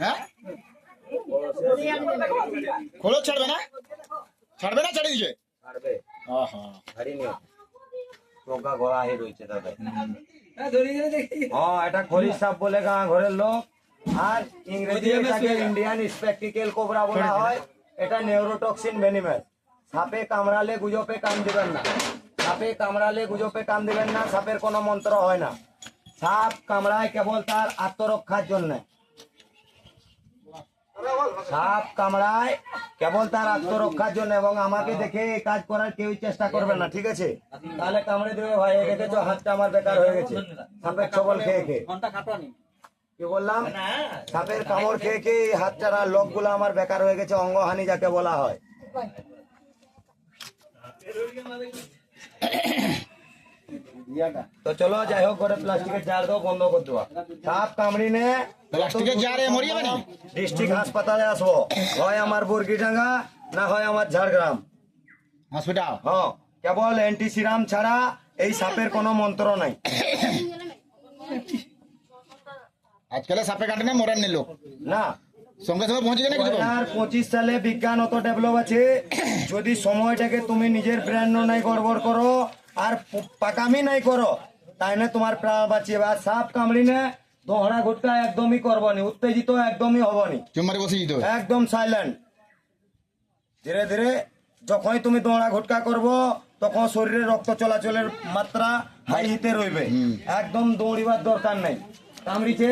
হ্যাঁ? খোলো ছাড়বে না? ছাড়বে না ছেড়ে দিছে? ছাড়বে। আহা। ছাড়িনি। টোকা ঘোড়া হয়ে রয়েছে দাদা হ্যাঁ এটা খরিদ সাপ বলে গাঁ ঘরের লোক। আর ইংরেজি এটাকে ইন্ডিয়ান স্পেকটিক্যাল কোবরা বলা হয়। এটা নিউরোটক্সিন সাপে কামড়ালে গুজবে কাম দিবেন না। সাপে কামড়ালে গুজবে কাম দিবেন না। সাপের কোনো মন্ত্র হয় না। সাপ কামড়ায় কেবল তার আত্মরক্ষার জন্য। সাপ কামড়ায় কেবল তার আত্মরক্ষার জন্য এবং আমাকে দেখে এই কাজ করার কেউই চেষ্টা করবে না ঠিক আছে? তাহলে কামড়ে দেবে ভাই এই দেখেছ হাতটা আমার বেকার হয়ে গেছে। সাপের ছবল খেয়ে খেয়ে। কি বললাম? সাপের কামড় খেয়ে খেয়ে এই হাতটার লোকগুলো আমার বেকার হয়ে গেছে অঙ্গহানি যাকে বলা হয়। তো চলো যাই হোক করে প্লাস্টিকের জার দাও বন্ধ করে দেওয়া। সাপ কামড়ি নে। প্লাস্টিকের জারে মরি যাবে না ডিস্ট্রিক্ট হাসপাতালে আসব। হয় আমার বুরগিডাঙ্গা না হয় আমার ঝাড়গ্রাম। হসপিটাল হ্যাঁ কেবল অ্যান্টি সিরাম ছাড়া এই সাপের কোনো মন্ত্র নাই। আজকাল সাপে কাটে না মরার নিল। না। সঙ্গে সঙ্গে পৌঁছে যায় না কিছু হাজার পঁচিশ সালে বিজ্ঞান অত ডেভেলপ আছে। যদি সময়টাকে তুমি নিজের ব্র্যান্ড নাই গড়বড় করো আর পাকামি নাই করো। তাই না তোমার প্রাণ বাঁচিয়ে আর সাপ কামড়ি না দোহরা ঘুটকা একদমই করবনি উত্তেজিত একদমই হবনি একদম সাইলেন্ট ধীরে ধীরে যখনই তুমি দৌড়া ঘুটকা করব তখন শরীরে রক্ত চলাচলের মাত্রা হাই হিতে রইবে একদম দৌড়িবার দরকার নাই। কামড়িছে